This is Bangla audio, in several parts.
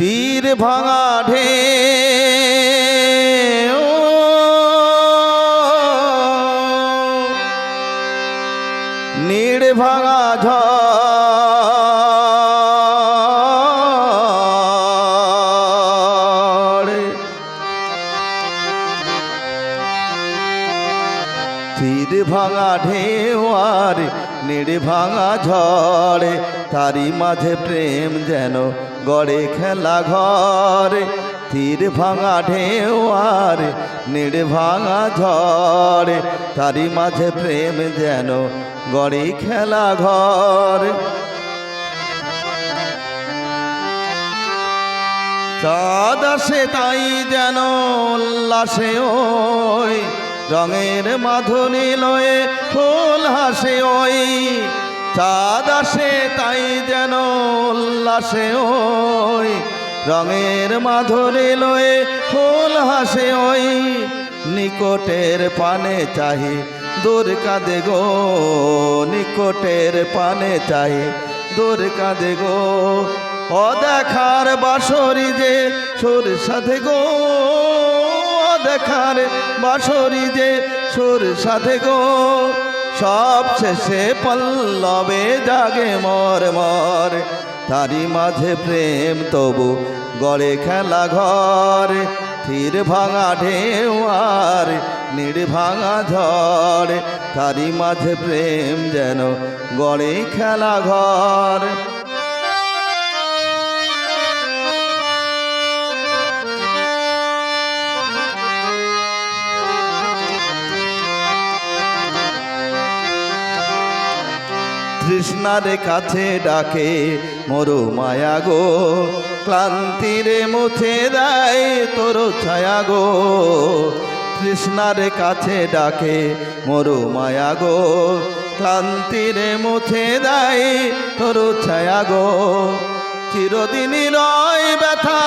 তীর ভাঙা ঢে নীড় ভাঙা ঝড়। তীর ভাঙা ঢেওয়ার নিড় ভাঙা ঝড়ে তারি মাঝে প্রেম যেন গড়ে খেলা ঘরে। তীর ভাঙা ঢেওয়ার নিড় ভাঙা ঝড়ে তারি মাঝে প্রেম যেন গড়ে খেলা ঘর। চাঁদ আসে তাই যেন উল্লাসে ওই রঙের মাধুরী লয়ে ফুল হাসে ওই। চাঁদ আসে তাই যেন উল্লাসে ওই। রঙের মাধুরী লয়ে ফুল হাসে ওই। নিকটের পানে চাহি দূর কাঁদে গো, নিকটের পানে চাহি দূর কাঁদে গো। ও দেখার বাসরি যে সুর সাথে গো। দেখার বাসরি যে সুর সাথে গো, সব শেষে পল্লবে জাগে মর মর। তারি মাঝে প্রেম তবু গড়ে খেলা ঘর। তীর ভাঙা ঢেওয়ার নিড় ভাঙা ঝড়। তারি মাঝে প্রেম যেন গড়ে খেলা ঘর। তৃষ্ণার কাছে ডাকে, মরু মায়া গো, ক্লান্তিরে মুছে দেয় তোর ছায়া গো। তৃষ্ণার কাছে ডাকে, মরু মায়া গো, ক্লান্তিরে মুছে দেয় তোর ছায়া গো। চিরদিনই রয় ব্যথা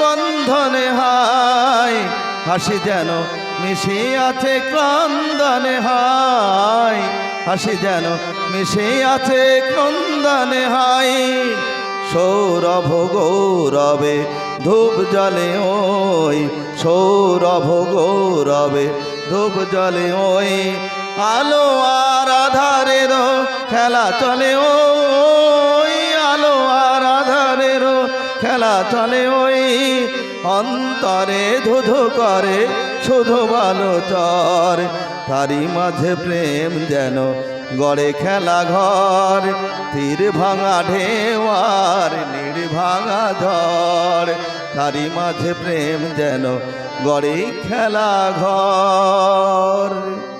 বন্ধনে হায়, হাসি যেন মিশে আছে ক্রন্দনে হায়। হাসি যেন মিশে আছে ক্রন্দনে হায় সৌরভ গৌরবে ধূপ জলে ওই, সৌরভ গৌরবে ধূপ জলে ওই। আলো আর আধারের খেলা চলে ওই, আলো আর আধারের খেলা চলে ওই। অন্তরে ধুধু করে, শুধু ভালো চর। তারি মাঝে প্রেম যেন গড়ে খেলা ঘর। তীর ভাঙা ঢেওয়ার নিড় ভাঙা ঝড়। তারি মাঝে প্রেম যেন গড়ে খেলা ঘর।